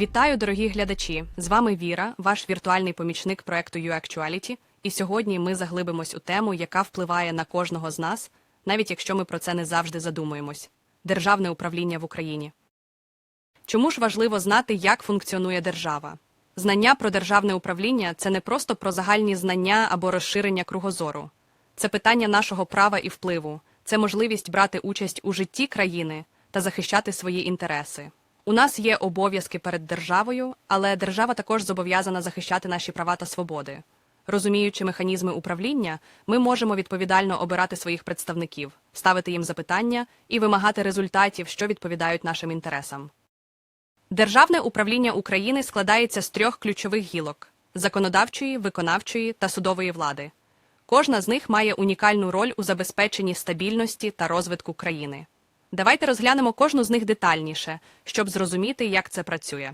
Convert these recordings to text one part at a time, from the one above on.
Вітаю, дорогі глядачі! З вами Віра, ваш віртуальний помічник проекту YouActuality. І сьогодні ми заглибимось у тему, яка впливає на кожного з нас, навіть якщо ми про це не завжди задумуємось державне управління в Україні. Чому ж важливо знати, як функціонує держава? Знання про державне управління це не просто про загальні знання або розширення кругозору. Це питання нашого права і впливу, це можливість брати участь у житті країни та захищати свої інтереси. У нас є обов'язки перед державою, але держава також зобов'язана захищати наші права та свободи. Розуміючи механізми управління, ми можемо відповідально обирати своїх представників, ставити їм запитання і вимагати результатів, що відповідають нашим інтересам. Державне управління України складається з трьох ключових гілок законодавчої, виконавчої та судової влади. Кожна з них має унікальну роль у забезпеченні стабільності та розвитку країни. Давайте розглянемо кожну з них детальніше, щоб зрозуміти, як це працює.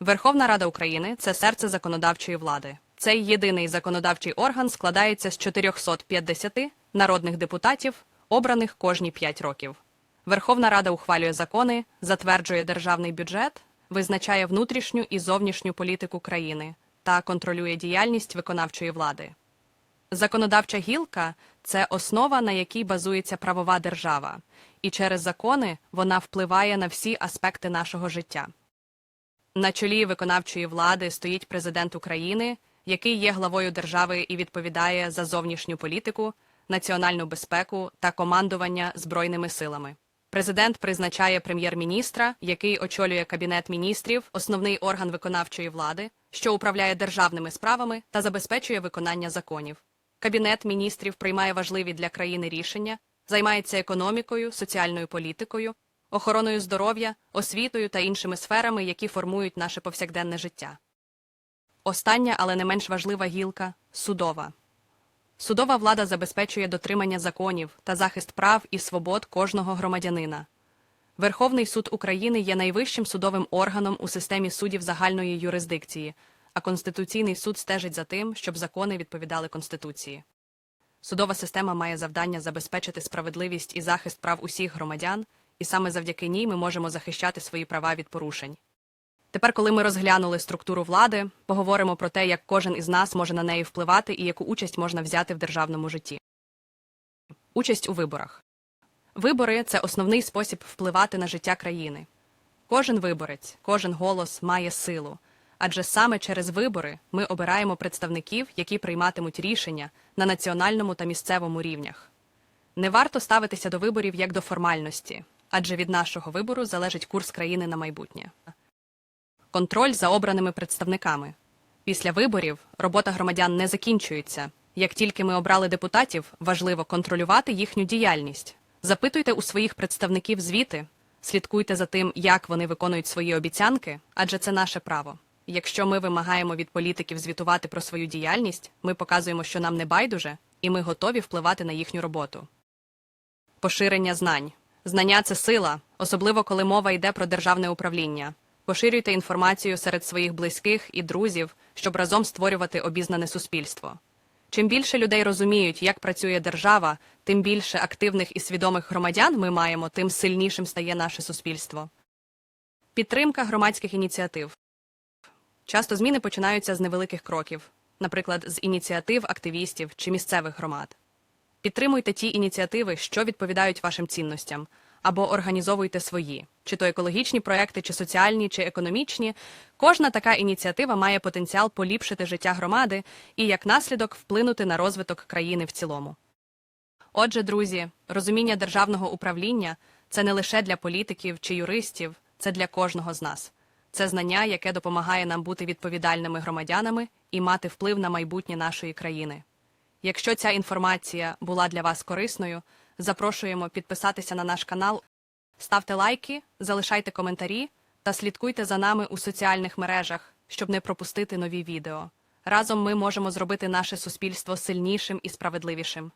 Верховна Рада України це серце законодавчої влади. Цей єдиний законодавчий орган складається з 450 народних депутатів, обраних кожні 5 років. Верховна Рада ухвалює закони, затверджує державний бюджет, визначає внутрішню і зовнішню політику країни та контролює діяльність виконавчої влади. Законодавча гілка це основа, на якій базується правова держава, і через закони вона впливає на всі аспекти нашого життя. На чолі виконавчої влади стоїть президент України, який є главою держави і відповідає за зовнішню політику, національну безпеку та командування збройними силами. Президент призначає прем'єр-міністра, який очолює кабінет міністрів, основний орган виконавчої влади, що управляє державними справами та забезпечує виконання законів. Кабінет міністрів приймає важливі для країни рішення, займається економікою, соціальною політикою, охороною здоров'я, освітою та іншими сферами, які формують наше повсякденне життя. Остання, але не менш важлива гілка судова. Судова влада забезпечує дотримання законів та захист прав і свобод кожного громадянина. Верховний суд України є найвищим судовим органом у системі судів загальної юрисдикції, а Конституційний суд стежить за тим, щоб закони відповідали Конституції. Судова система має завдання забезпечити справедливість і захист прав усіх громадян, і саме завдяки ній ми можемо захищати свої права від порушень. Тепер, коли ми розглянули структуру влади, поговоримо про те, як кожен із нас може на неї впливати і яку участь можна взяти в державному житті. Участь у виборах. Вибори це основний спосіб впливати на життя країни. Кожен виборець, кожен голос має силу, адже саме через вибори ми обираємо представників, які прийматимуть рішення на національному та місцевому рівнях. Не варто ставитися до виборів як до формальності, адже від нашого вибору залежить курс країни на майбутнє. Контроль за обраними представниками. Після виборів робота громадян не закінчується. Як тільки ми обрали депутатів, важливо контролювати їхню діяльність. Запитуйте у своїх представників звіти, слідкуйте за тим, як вони виконують свої обіцянки, адже це наше право. Якщо ми вимагаємо від політиків звітувати про свою діяльність, ми показуємо, що нам не байдуже, і ми готові впливати на їхню роботу. Поширення знань. Знання це сила, особливо коли мова йде про державне управління. Поширюйте інформацію серед своїх близьких і друзів, щоб разом створювати обізнане суспільство. Чим більше людей розуміють, як працює держава, тим більше активних і свідомих громадян ми маємо, тим сильнішим стає наше суспільство. Підтримка громадських ініціатив. Часто зміни починаються з невеликих кроків, наприклад, з ініціатив активістів чи місцевих громад. Підтримуйте ті ініціативи, що відповідають вашим цінностям, або організовуйте свої, чи то екологічні проекти, чи соціальні, чи економічні. Кожна така ініціатива має потенціал поліпшити життя громади і, як наслідок, вплинути на розвиток країни в цілому. Отже, друзі, розуміння державного управління це не лише для політиків чи юристів, це для кожного з нас. Це знання, яке допомагає нам бути відповідальними громадянами і мати вплив на майбутнє нашої країни. Якщо ця інформація була для вас корисною, запрошуємо підписатися на наш канал, ставте лайки, залишайте коментарі та слідкуйте за нами у соціальних мережах, щоб не пропустити нові відео. Разом ми можемо зробити наше суспільство сильнішим і справедливішим.